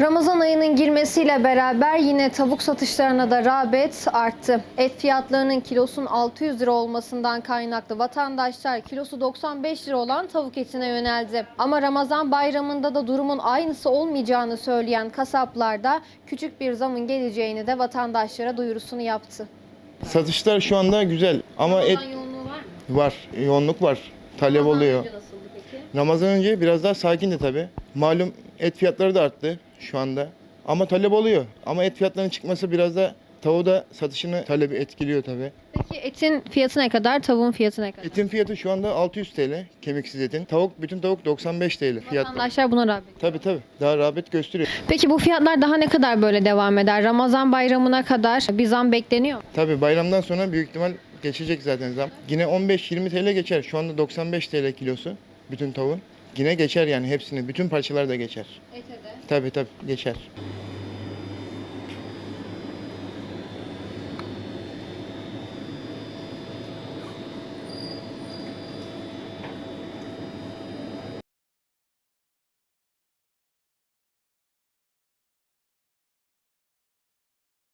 Ramazan ayının girmesiyle beraber yine tavuk satışlarına da rağbet arttı. Et fiyatlarının kilosun 600 lira olmasından kaynaklı vatandaşlar kilosu 95 lira olan tavuk etine yöneldi. Ama Ramazan bayramında da durumun aynısı olmayacağını söyleyen kasaplar da küçük bir zamın geleceğini de vatandaşlara duyurusunu yaptı. Satışlar şu anda güzel ama et yoğunluğu var mı? var, yoğunluk var, talep oluyor. nasıldı peki? Ramazan önce biraz daha sakindi tabi. Malum et fiyatları da arttı şu anda. Ama talep oluyor. Ama et fiyatlarının çıkması biraz da tavuğu da satışını talebi etkiliyor tabi. Peki etin fiyatı ne kadar, tavuğun fiyatı ne kadar? Etin fiyatı şu anda 600 TL kemiksiz etin. Tavuk bütün tavuk 95 TL fiyatı. Vatandaşlar buna rağbet. Tabi tabi daha rağbet gösteriyor. Peki bu fiyatlar daha ne kadar böyle devam eder? Ramazan bayramına kadar bir zam bekleniyor mu? Tabi bayramdan sonra büyük ihtimal geçecek zaten zam. Yine 15-20 TL geçer. Şu anda 95 TL kilosu bütün tavuğun. Yine geçer yani hepsini. Bütün parçalar da geçer. Ete de. Tabi tabi geçer.